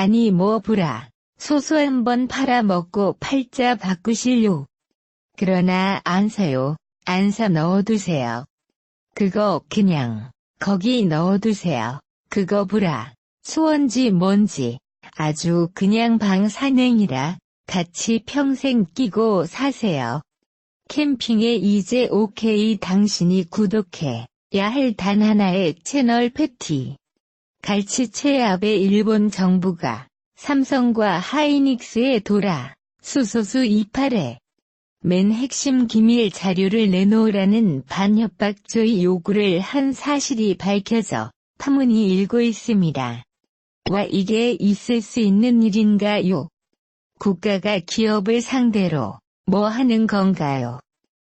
아니 뭐 브라. 소소 한번 팔아먹고 팔자 바꾸실요. 그러나 안 사요. 안 사 넣어두세요. 그거 그냥 거기 넣어두세요. 그거 브라. 수원지 뭔지 아주 그냥 방사능이라 같이 평생 끼고 사세요. 캠핑에 이제 오케이 당신이 구독해 야할 단 하나의 채널 패티. 갈치 최압에 일본 정부가 삼성과 하이닉스에 돌아 수소수 28에 맨 핵심 기밀 자료를 내놓으라는 반협박조의 요구를 한 사실이 밝혀져 파문이 일고 있습니다. 와 이게 있을 수 있는 일인가요? 국가가 기업을 상대로 뭐 하는 건가요?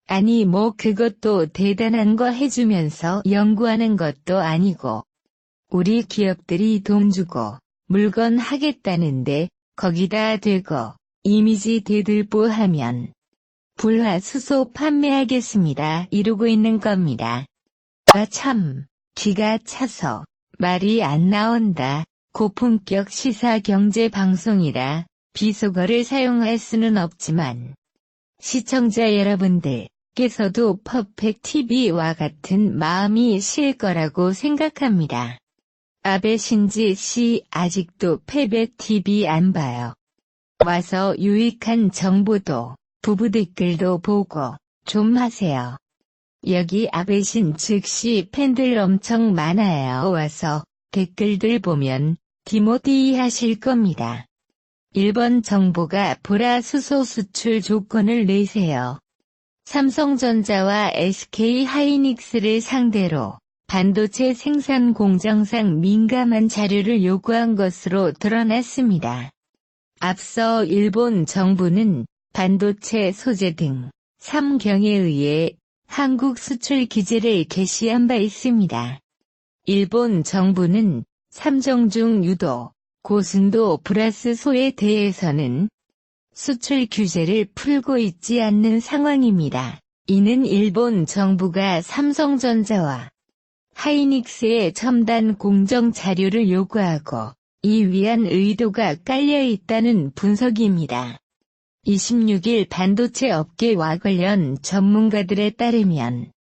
아니 뭐 그것도 대단한 거 해주면서 연구하는 것도 아니고 우리 기업들이 돈 주고 물건 하겠다는데 거기다 대고 이미지 대들보 하면 불화수소 판매하겠습니다 이러고 있는 겁니다. 아 참, 기가 차서 말이 안 나온다. 고품격 시사 경제 방송이라 비속어를 사용할 수는 없지만 시청자 여러분들께서도 퍼펙 TV와 같은 마음이 실 거라고 생각합니다. 아베 신지 씨 아직도 패배 TV 안 봐요. 와서 유익한 정보도 부부 댓글도 보고 좀 하세요. 여기 아베신 즉시 팬들 엄청 많아요. 와서 댓글들 보면 디모디 하실 겁니다. 일본 정부가 보라 수소 수출 조건을 내세요. 삼성전자와 SK 하이닉스를 상대로 반도체 생산 공정상 민감한 자료를 요구한 것으로 드러났습니다. 앞서 일본 정부는 반도체 소재 등 3경에 의해 한국 수출 기재를 개시한 바 있습니다. 일본 정부는 삼정 중 유도, 고순도 플러스 소에 대해서는 수출 규제를 풀고 있지 않는 상황입니다. 이는 일본 정부가 삼성전자와 하이닉스의 첨단 공정 자료를 요구하고 이 위한 의도가 깔려 있다는 분석입니다. 26일 반도체 업계와 관련 전문가들에 따르면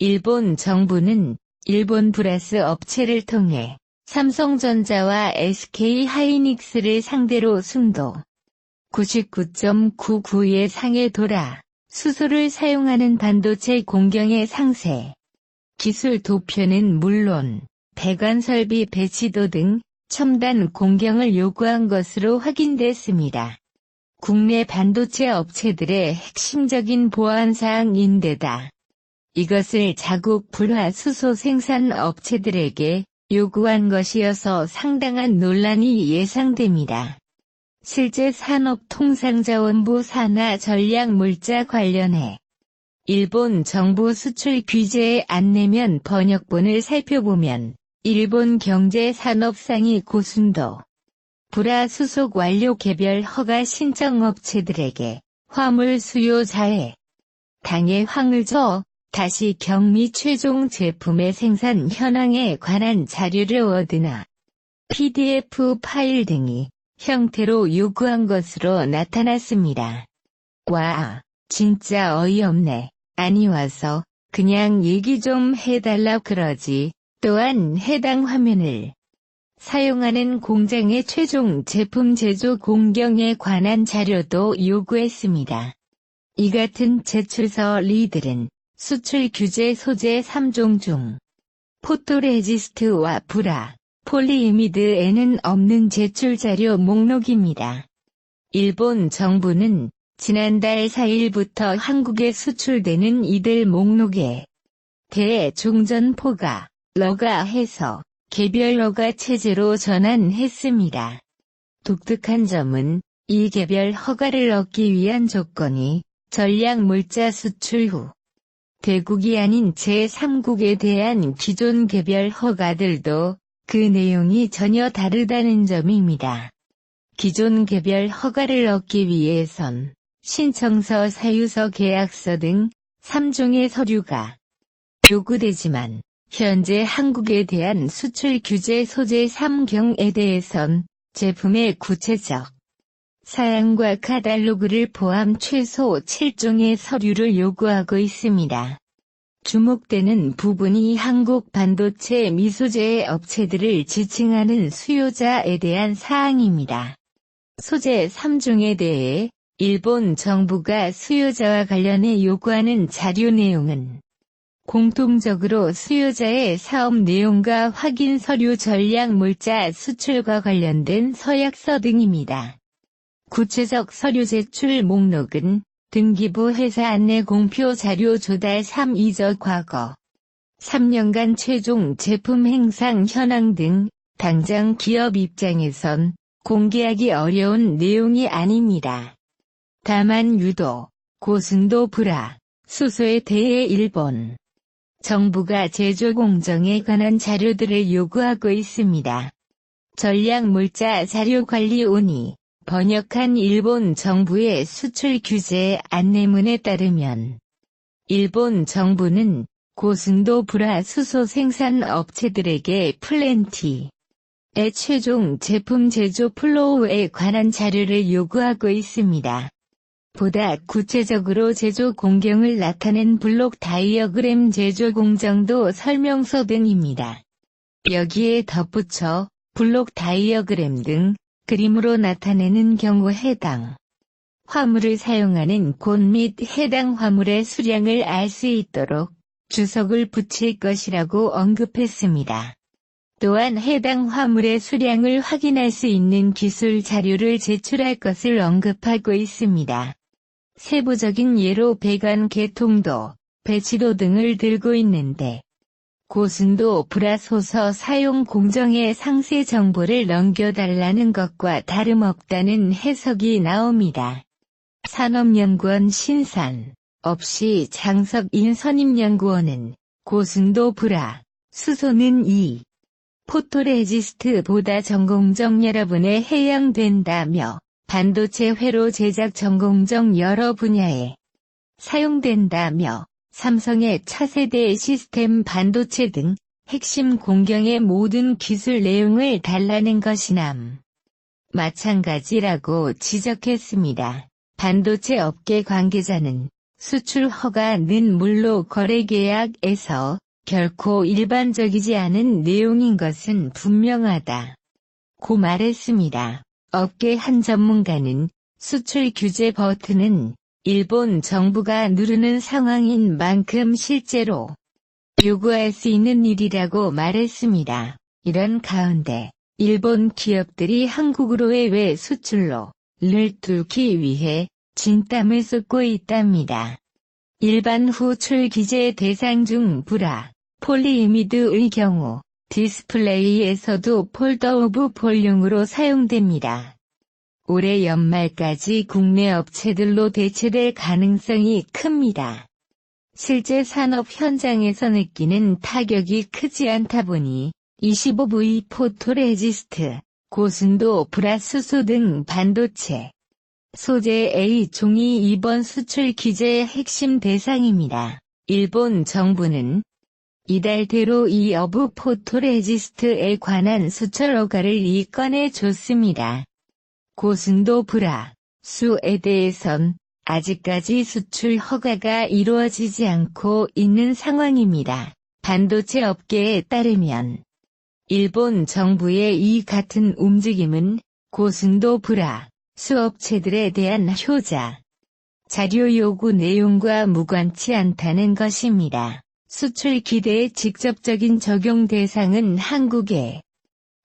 일본 정부는 일본 플러스 업체를 통해 삼성전자와 SK 하이닉스를 상대로 순도 99.99의 상에 돌아 수소를 사용하는 반도체 공경의 상세, 기술 도표는 물론 배관 설비 배치도 등 첨단 공경을 요구한 것으로 확인됐습니다. 국내 반도체 업체들의 핵심적인 보안사항인데다 이것을 자국 불화 수소 생산 업체들에게 요구한 것이어서 상당한 논란이 예상됩니다. 실제 산업통상자원부 산하 전략물자 관련해 일본 정부 수출 규제에 안 내면 번역본을 살펴보면 일본 경제 산업상이 고순도 불화 수속 완료 개별 허가 신청 업체들에게 화물 수요자에 당해 황을 줘 다시 경미 최종 제품의 생산 현황에 관한 자료를 얻으나 PDF 파일 등이 형태로 요구한 것으로 나타났습니다. 와, 진짜 어이없네. 아니 와서 그냥 얘기 좀 해달라 그러지. 또한 해당 화면을 사용하는 공장의 최종 제품 제조 공경에 관한 자료도 요구했습니다. 이 같은 제출서 리들은 수출 규제 소재 3종 중 포토레지스트와 브라, 폴리이미드에는 없는 제출 자료 목록입니다. 일본 정부는 지난달 4일부터 한국에 수출되는 이들 목록에 대해 종전포가 러가 해서 개별 허가 체제로 전환했습니다. 독특한 점은 이 개별 허가를 얻기 위한 조건이 전략 물자 수출 후 대국이 아닌 제3국에 대한 기존 개별 허가들도 그 내용이 전혀 다르다는 점입니다. 기존 개별 허가를 얻기 위해선 신청서, 사유서, 계약서 등 3종의 서류가 요구되지만 현재 한국에 대한 수출 규제 소재 3경에 대해선 제품의 구체적 사양과 카달로그를 포함 최소 7종의 서류를 요구하고 있습니다. 주목되는 부분이 한국 반도체 미소재 업체들을 지칭하는 수요자에 대한 사항입니다. 소재 3종에 대해 일본 정부가 수요자와 관련해 요구하는 자료 내용은 공통적으로 수요자의 사업 내용과 확인 서류 전략 물자 수출과 관련된 서약서 등입니다. 구체적 서류 제출 목록은 등기부 회사 안내 공표 자료 조달 3이적 과거 3년간 최종 제품 행상 현황 등 당장 기업 입장에선 공개하기 어려운 내용이 아닙니다. 다만 유도, 고순도 불화, 수소에 대해 일본 정부가 제조 공정에 관한 자료들을 요구하고 있습니다. 전략 물자 자료 관리 온이 번역한 일본 정부의 수출 규제 안내문에 따르면 일본 정부는 고순도 불화 수소 생산 업체들에게 플랜티의 최종 제품 제조 플로우에 관한 자료를 요구하고 있습니다. 보다 구체적으로 제조 공경을 나타낸 블록 다이어그램 제조 공정도 설명서 등입니다. 여기에 덧붙여 블록 다이어그램 등 그림으로 나타내는 경우 해당 화물을 사용하는 곳 및 해당 화물의 수량을 알 수 있도록 주석을 붙일 것이라고 언급했습니다. 또한 해당 화물의 수량을 확인할 수 있는 기술 자료를 제출할 것을 언급하고 있습니다. 세부적인 예로 배관 개통도, 배치도 등을 들고 있는데 고순도 불화소서 사용 공정의 상세 정보를 넘겨달라는 것과 다름없다는 해석이 나옵니다. 산업연구원 신산 없이 장석인 선임연구원은 고순도 불화, 수소는 이 포토레지스트보다 전공정 여러분에 해양된다며 반도체 회로 제작 전공정 여러 분야에 사용된다며 삼성의 차세대 시스템 반도체 등 핵심 공경의 모든 기술 내용을 달라는 것이남. 마찬가지라고 지적했습니다. 반도체 업계 관계자는 수출 허가 는 물로 거래 계약에서 결코 일반적이지 않은 내용인 것은 분명하다. 고 말했습니다. 업계 한 전문가는 수출 규제 버튼은 일본 정부가 누르는 상황인 만큼 실제로 요구할 수 있는 일이라고 말했습니다. 이런 가운데 일본 기업들이 한국으로의 외 수출로 를 뚫기 위해 진땀을 쏟고 있답니다. 일반 후출 기재 대상 중 불화, 폴리이미드의 경우 디스플레이에서도 폴더 오브 폴용으로 사용됩니다. 올해 연말까지 국내 업체들로 대체될 가능성이 큽니다. 실제 산업 현장에서 느끼는 타격이 크지 않다 보니 25V 포토레지스트, 고순도 브라수소 등 반도체, 소재 A 종이 이번 수출 규제의 핵심 대상입니다. 일본 정부는 이달대로 이 어부 포토레지스트에 관한 수출 허가를 이건해 줬습니다. 고순도 브라, 수에 대해선 아직까지 수출 허가가 이루어지지 않고 있는 상황입니다. 반도체 업계에 따르면 일본 정부의 이 같은 움직임은 고순도 브라, 수업체들에 대한 효자, 자료 요구 내용과 무관치 않다는 것입니다. 수출 기대의 직접적인 적용 대상은 한국에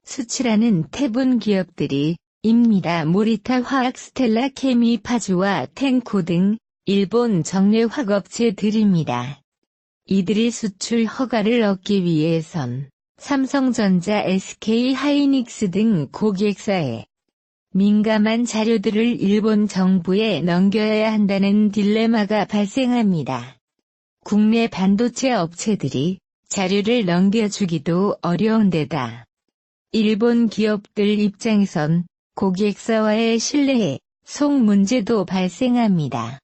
수출하는 태분 기업들이 입니다. 모리타 화학 스텔라 케미 파주와 탱코 등 일본 정례 화업체들입니다. 이들이 수출 허가를 얻기 위해선 삼성전자 SK 하이닉스 등 고객사에 민감한 자료들을 일본 정부에 넘겨야 한다는 딜레마가 발생합니다. 국내 반도체 업체들이 자료를 넘겨주기도 어려운 데다 일본 기업들 입장에선 고객사와의 신뢰에 속 문제도 발생합니다.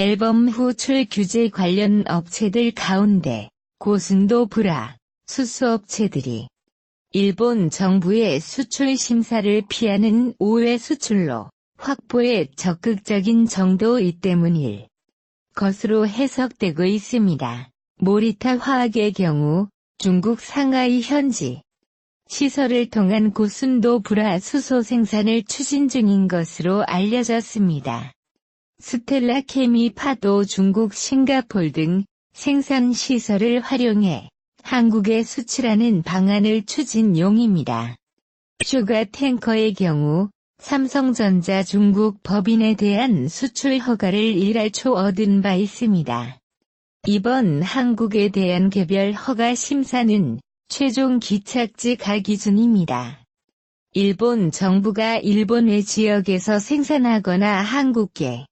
앨범 후출 규제 관련 업체들 가운데 고순도 브라, 수수업체들이 일본 정부의 수출 심사를 피하는 오해 수출로 확보에 적극적인 정도이 때문일 것으로 해석되고 있습니다. 모리타 화학의 경우 중국 상하이 현지 시설을 통한 고순도 불화 수소 생산을 추진 중인 것으로 알려졌습니다. 스텔라 케미 파도 중국 싱가폴 등 생산 시설을 활용해 한국에 수출하는 방안을 추진 용입니다. 슈가 탱커의 경우 삼성전자 중국 법인에 대한 수출 허가를 일할 초 얻은 바 있습니다. 이번 한국에 대한 개별 허가 심사는 최종 기착지 가 기준입니다. 일본 정부가 일본 외 지역에서 생산하거나 한국계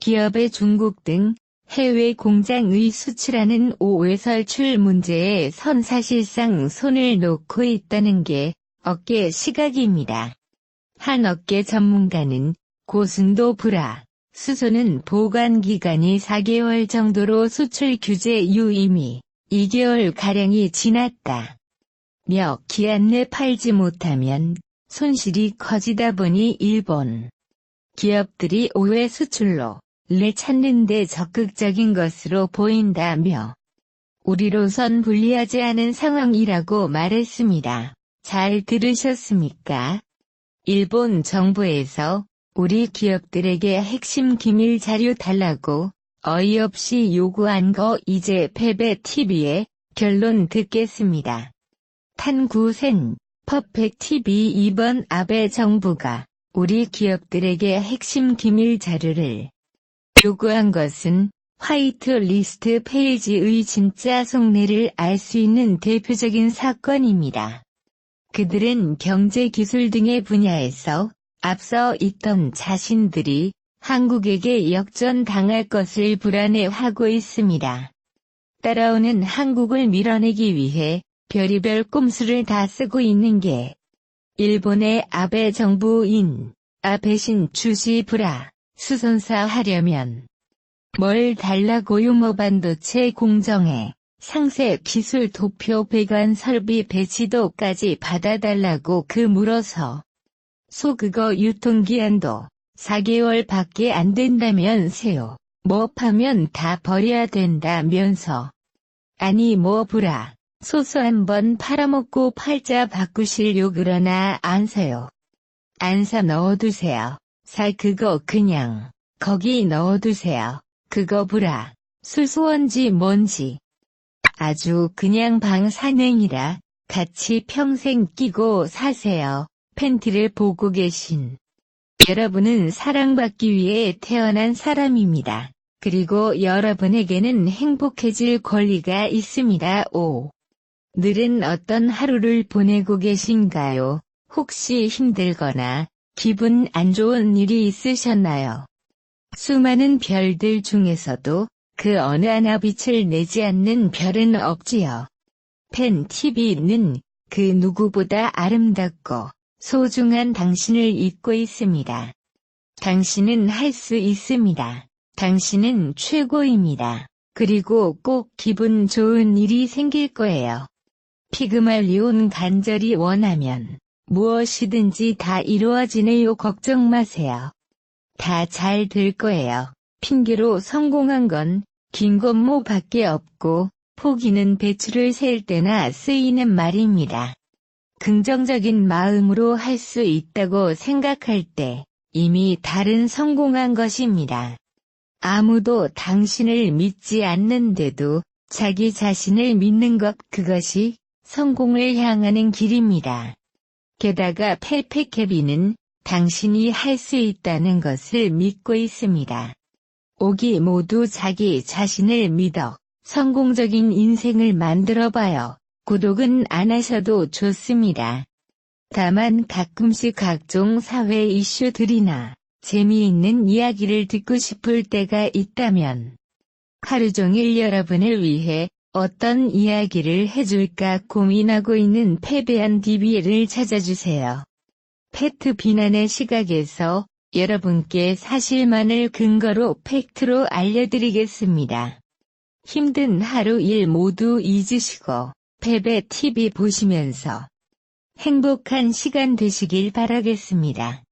기업의 중국 등 해외 공장의 수출하는 오외 설출 문제에 선 사실상 손을 놓고 있다는 게 업계 시각입니다. 한 업계 전문가는 고순도 불화, 수소는 보관 기간이 4개월 정도로 수출 규제 유임이 2개월가량이 지났다. 며 기한 내 팔지 못하면 손실이 커지다 보니 일본 기업들이 오해 수출로 를 찾는 데 적극적인 것으로 보인다며 우리로선 불리하지 않은 상황이라고 말했습니다. 잘 들으셨습니까? 일본 정부에서 우리 기업들에게 핵심 기밀 자료 달라고 어이없이 요구한 거 이제 패배 TV에 결론 듣겠습니다. 탄구센 퍼펙 TV 이번 아베 정부가 우리 기업들에게 핵심 기밀 자료를 요구한 것은 화이트 리스트 페이지의 진짜 속내를 알 수 있는 대표적인 사건입니다. 그들은 경제 기술 등의 분야에서 앞서 있던 자신들이 한국에게 역전당할 것을 불안해하고 있습니다. 따라오는 한국을 밀어내기 위해 별의별 꼼수를 다 쓰고 있는 게 일본의 아베 정부인 아베신 주시 브라 수선사 하려면 뭘 달라고요 뭐 반도체 공정에 상세 기술 도표 배관 설비 배치도까지 받아달라고 그 물어서 소그거 유통기한도 4개월 밖에 안 된다면세요. 뭐 파면 다 버려야 된다면서. 아니 뭐 부라. 소소 한번 팔아먹고 팔자 바꾸실려 그러나 안 사요. 안 사 넣어두세요. 살 그거 그냥 거기 넣어두세요. 그거 부라. 수소원지 뭔지. 아주 그냥 방사능이라 같이 평생 끼고 사세요. 팬티를 보고 계신. 여러분은 사랑받기 위해 태어난 사람입니다. 그리고 여러분에게는 행복해질 권리가 있습니다. 오. 늘은 어떤 하루를 보내고 계신가요? 혹시 힘들거나 기분 안 좋은 일이 있으셨나요? 수많은 별들 중에서도 그 어느 하나 빛을 내지 않는 별은 없지요. 팬 TV는 그 누구보다 아름답고 소중한 당신을 잊고 있습니다. 당신은 할 수 있습니다. 당신은 최고입니다. 그리고 꼭 기분 좋은 일이 생길 거예요. 피그말리온 간절히 원하면 무엇이든지 다 이루어지네요. 걱정 마세요. 다 잘 될 거예요. 핑계로 성공한 건 긴건모 밖에 없고 포기는 배추를 셀 때나 쓰이는 말입니다. 긍정적인 마음으로 할 수 있다고 생각할 때 이미 다른 성공한 것입니다. 아무도 당신을 믿지 않는데도 자기 자신을 믿는 것 그것이 성공을 향하는 길입니다. 게다가 펠페케비는 당신이 할 수 있다는 것을 믿고 있습니다. 오기 모두 자기 자신을 믿어 성공적인 인생을 만들어봐요. 구독은 안 하셔도 좋습니다. 다만 가끔씩 각종 사회 이슈들이나 재미있는 이야기를 듣고 싶을 때가 있다면 하루 종일 여러분을 위해 어떤 이야기를 해줄까 고민하고 있는 패배한 DB를 찾아주세요. 페트 비난의 시각에서 여러분께 사실만을 근거로 팩트로 알려드리겠습니다. 힘든 하루 일 모두 잊으시고 패배 TV 보시면서 행복한 시간 되시길 바라겠습니다.